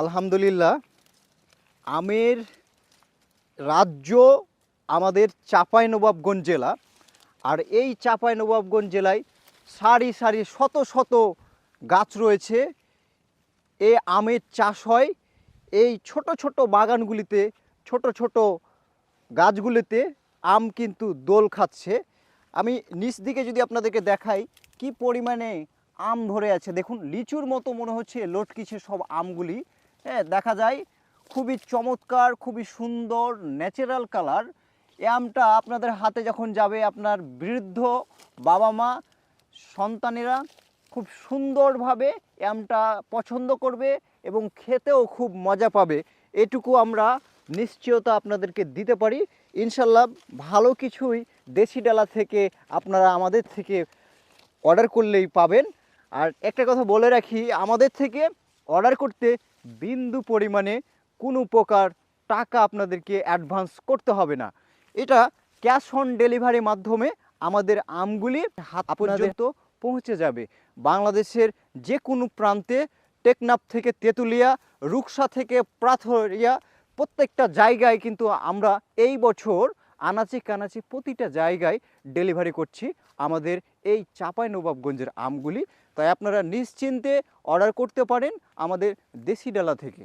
আলহামদুলিল্লাহ, আমের রাজ্য আমাদের চাঁপাইনবাবগঞ্জ জেলা। আর এই চাঁপাইনবাবগঞ্জ জেলায় সারি সারি শত শত গাছ রয়েছে। এ আমের চাষ হয়। এই ছোট ছোট বাগানগুলিতে, ছোট ছোট গাছগুলিতে আম কিন্তু দোল খাচ্ছে। আমি নিচ দিকে যদি আপনাদেরকে দেখাই, কি পরিমাণে আম ধরে আছে। দেখুন, লিচুর মতো মনে হচ্ছে, লটকিছে সব আমগুলি। হ্যাঁ দেখা যায় খুবই চমৎকার, খুবই সুন্দর ন্যাচারাল কালার আমটা আপনাদের হাতে যখন যাবে আপনার বৃদ্ধ বাবা মা, সন্তানেরা খুব সুন্দরভাবে আমটা পছন্দ করবে এবং খেতেও খুব মজা পাবে। এটুকু আমরা নিশ্চয়তা আপনাদেরকে দিতে পারি। ইনশাল্লাহ ভালো কিছুই দেশি ডালা থেকে আপনারা আমাদের থেকে অর্ডার করলেই পাবেন। আর একটা কথা বলে রাখি, আমাদের থেকে অর্ডার করতে বিন্দু পরিমাণে কোনো প্রকার টাকা আপনাদেরকে অ্যাডভান্স করতে হবে না। এটা ক্যাশ অন ডেলিভারির মাধ্যমে আমাদের আমগুলি হাত পর্যন্ত পৌঁছে যাবে। বাংলাদেশের যে কোনো প্রান্তে টেকনাফ থেকে তেঁতুলিয়া রুকসা থেকে প্রাথরিয়া প্রত্যেকটা জায়গায় কিন্তু আমরা এই বছর আনাচে কানাচে প্রতিটা জায়গায় ডেলিভারি করছি আমাদের এই চাপাই নবাবগঞ্জের আমগুলি। তাই আপনারা নিশ্চিন্তে অর্ডার করতে পারেন আমাদের দেশি ডালা থেকে।